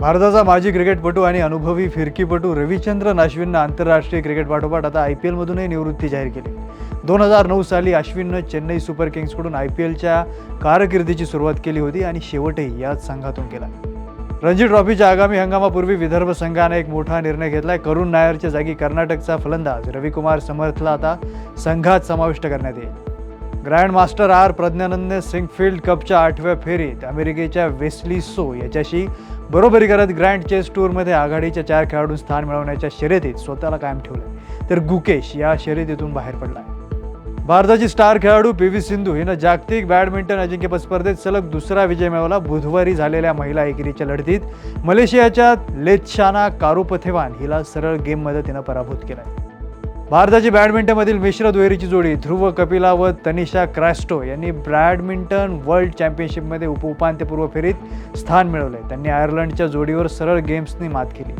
भारताचा माजी क्रिकेटपटू आणि अनुभवी फिरकीपटू रविचंद्रन अश्विननं आंतरराष्ट्रीय क्रिकेटपाठोपाठ आता आय पी एलमधूनही निवृत्ती जाहीर केली. दोन हजार नऊ साली अश्विननं चेन्नई सुपर किंग्सकडून आय पी एलच्या कारकिर्दीची सुरुवात केली होती आणि शेवटही याच संघातून केला. रणजी ट्रॉफीच्या आगामी हंगामापूर्वी विदर्भ संघाने एक मोठा निर्णय घेतलाय. करुण नायरच्या जागी कर्नाटकचा फलंदाज रविकुमार समर्थला आता संघात समाविष्ट करण्यात येईल. ग्रँड मास्टर आर प्रज्ञानंदने सिंगफील्ड कपच्या आठव्या फेरीत अमेरिकेच्या वेस्ली सो याच्याशी बरोबरी करत ग्रँड चेस टूरमध्ये आघाडीच्या चार खेळाडूं स्थान मिळवण्याच्या शर्यतीत स्वतःला कायम ठेवलं तर गुकेश या शर्यतीतून बाहेर पडला भारताची स्टार खेळाडू पी व्ही सिंधू हिनं जागतिक बॅडमिंटन अजिंक्यपद स्पर्धेत सलग दुसरा विजय मिळवला. बुधवारी झालेल्या महिला एकेरीच्या लढतीत मलेशियाच्या लेत्शाना कारुपथेवान हिला सरळ गेममध्ये तिनं पराभूत केलाय. भारताची बॅडमिंटनमधील मिश्र दुहेरीची जोडी ध्रुव कपिला व तनिषा क्रॅस्टो यांनी बॅडमिंटन वर्ल्ड चॅम्पियनशिपमध्ये उपउपांत्यपूर्व फेरीत स्थान मिळवले. त्यांनी आयर्लंडच्या जोडीवर सरळ गेम्सनी मात केली.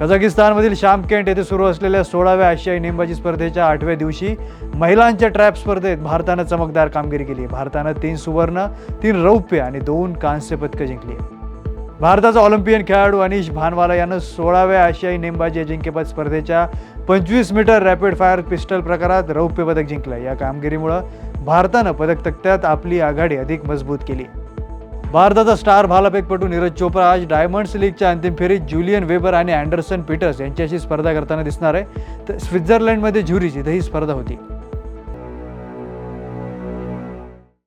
कझाकिस्तानमधील शामकेंट येथे सुरू असलेल्या सोळाव्या आशियाई नेमबाजी स्पर्धेच्या आठव्या दिवशी महिलांच्या ट्रॅप स्पर्धेत भारतानं चमकदार कामगिरी केली. भारतानं तीन सुवर्ण तीन रौप्य आणि दोन कांस्य पदकं जिंकली. भारताचा ऑलिम्पियन खेळाडू अनिश भानवाला यानं सोळाव्या आशियाई नेमबाजी अजिंक्यपद स्पर्धेच्या पंचवीस मीटर रॅपिड फायर पिस्टल प्रकारात रौप्य पदक जिंकलं. या कामगिरीमुळं भारतानं पदक तक्त्यात आपली आघाडी अधिक मजबूत केली. भारताचा स्टार भालाफेकपटू नीरज चोप्रा आज डायमंड्स लीगच्या अंतिम फेरीत ज्युलियन वेबर आणि अँडरसन पीटर्स यांच्याशी स्पर्धा करताना दिसणार आहे. तर स्वित्झर्लंडमध्ये झुरिच इथं ही स्पर्धा होती.